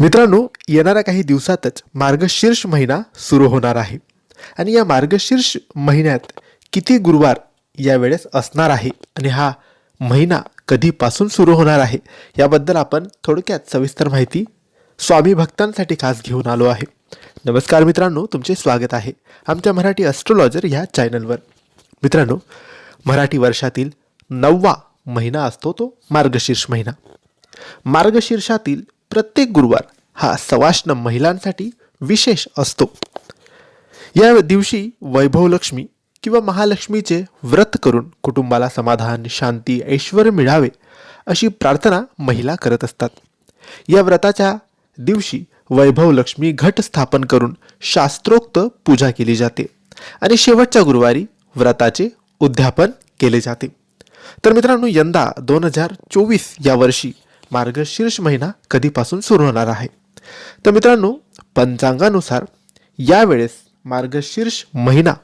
मित्रांनो येणाऱ्या काही दिवसातच मार्गशीर्ष महिना सुरू होणार आहे. आणि या मार्गशीर्ष महिन्यात किती गुरुवार यावेळेस असणार आहे आणि हा महिना कधीपासून सुरू होणार आहे याबद्दल आपण थोडक्यात सविस्तर माहिती स्वामी भक्तांसाठी खास घेऊन आलो आहे. नमस्कार मित्रांनो तुमचे स्वागत आहे आमच्या मराठी ॲस्ट्रोलॉजर ह्या चॅनलवर मित्रांनो मराठी वर्षातील नववा महिना असतो तो मार्गशीर्ष महिना. मार्गशीर्षातील प्रत्येक गुरुवार हा सवाष्ण महिलांसाठी विशेष असतो. या दिवशी वैभवलक्ष्मी किंवा महालक्ष्मीचे व्रत करून कुटुंबाला समाधान शांती ऐश्वर मिळावे अशी प्रार्थना महिला करत असतात. या व्रताच्या दिवशी वैभवलक्ष्मी घट स्थापन करून शास्त्रोक्त पूजा केली जाते आणि शेवटच्या गुरुवारी व्रताचे उद्यापन केले जाते. तर मित्रांनो यंदा दोन हजार चोवीस या वर्षी मार्गशीर्ष महिना कधीपासून सुरू होणार आहे. तर मित्रांनो पंचांगानुसार यावेळेस मार्गशीर्ष महिना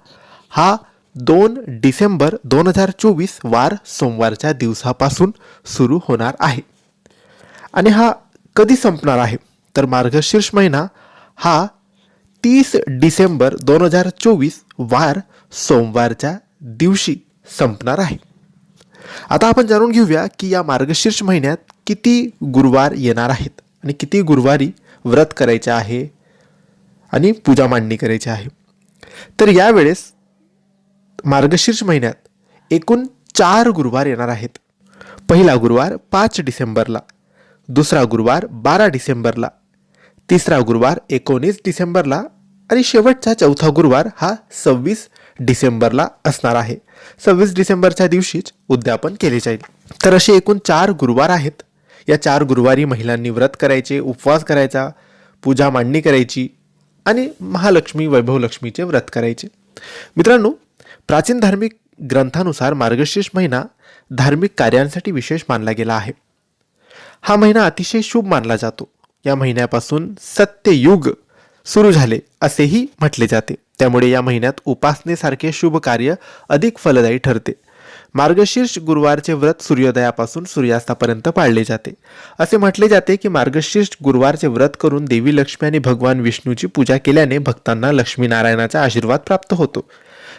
हा दोन डिसेंबर दोन हजार चोवीस वार सोमवारच्या दिवसापासून सुरू होणार आहे. आणि हा कधी संपणार आहे? तर मार्गशीर्ष महिना हा तीस डिसेंबर दोन हजार चोवीस वार सोमवारच्या दिवशी संपणार आहे. आता आपण जाणून घेऊया की या मार्गशीर्ष महिन्यात किती गुरुवार येणार आहेत आणि किती गुरुवारी व्रत करायचे आहे आणि पूजा मांडणी करायची आहे. तर यावेळेस मार्गशीर्ष महिन्यात एकूण चार गुरुवार येणार आहेत. पहिला गुरुवार पाच डिसेंबरला दुसरा गुरुवार बारा डिसेंबरला तिसरा गुरुवार एकोणीस डिसेंबरला आणि शेवटचा चौथा गुरुवार हा सव्वीस डिसेंबरला असणार आहे. सव्वीस डिसेंबरच्या दिवशीच उद्यापन केले जाईल. तर असे एकूण चार गुरुवार आहेत. या चार गुरुवारी महिलांनी व्रत करायचे उपवास करायचा पूजा मांडणी करायची आणि महालक्ष्मी वैभवलक्ष्मीचे व्रत करायचे. मित्रांनो प्राचीन धार्मिक ग्रंथानुसार मार्गशीर्ष महिना धार्मिक कार्यांसाठी विशेष मानला गेला आहे. हा महिना अतिशय शुभ मानला जातो. या महिन्यापासून सत्ययुग सुरू झाले असेही म्हटले जाते. त्यामुळे या महिन्यात उपासनेसारखे शुभ कार्य अधिक फलदायी ठरते. मार्गशीर्ष गुरुवारचे व्रत सूर्योदयापासून सूर्यास्तापर्यंत पाळले जाते. असे म्हटले जाते की मार्गशीर्ष गुरुवारचे व्रत करून देवी लक्ष्मी आणि भगवान विष्णूची पूजा केल्याने भक्तांना लक्ष्मीनारायणाचा आशीर्वाद प्राप्त होतो.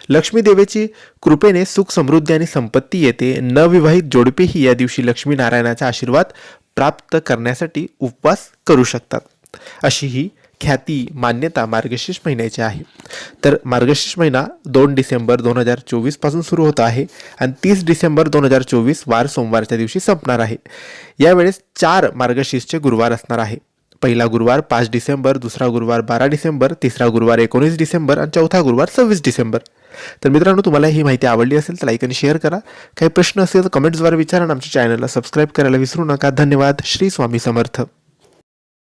लक्ष्मीदेवीची कृपेने सुख समृद्धी आणि संपत्ती येते. नविवाहित जोडपेही या दिवशी लक्ष्मीनारायणाचा आशीर्वाद प्राप्त करण्यासाठी उपवास करू शकतात. अशी ही ख्याती मान्यता मार्गशीर्ष महिन्याची आहे. तर मार्गशीर्ष महिना दोन डिसेंबर दोन हजार चोवीसपासून सुरू होत आहे आणि तीस डिसेंबर दोन हजार चोवीस वार सोमवारच्या दिवशी संपणार आहे. यावेळेस चार मार्गशीर्षचे गुरुवार असणार आहे. पहिला गुरुवार पाच डिसेंबर दुसरा गुरुवार बारा डिसेंबर तिसरा गुरुवार एकोणीस डिसेंबर आणि चौथा गुरुवार सव्वीस डिसेंबर. तर मित्रांनो तुम्हाला ही माहिती आवडली असेल तर लाईक आणि शेअर करा. काही प्रश्न असेल तर कमेंट्सद्वारे विचारा आणि आमच्या चॅनलला सबस्क्राईब करायला विसरू नका. धन्यवाद. श्री स्वामी समर्थ.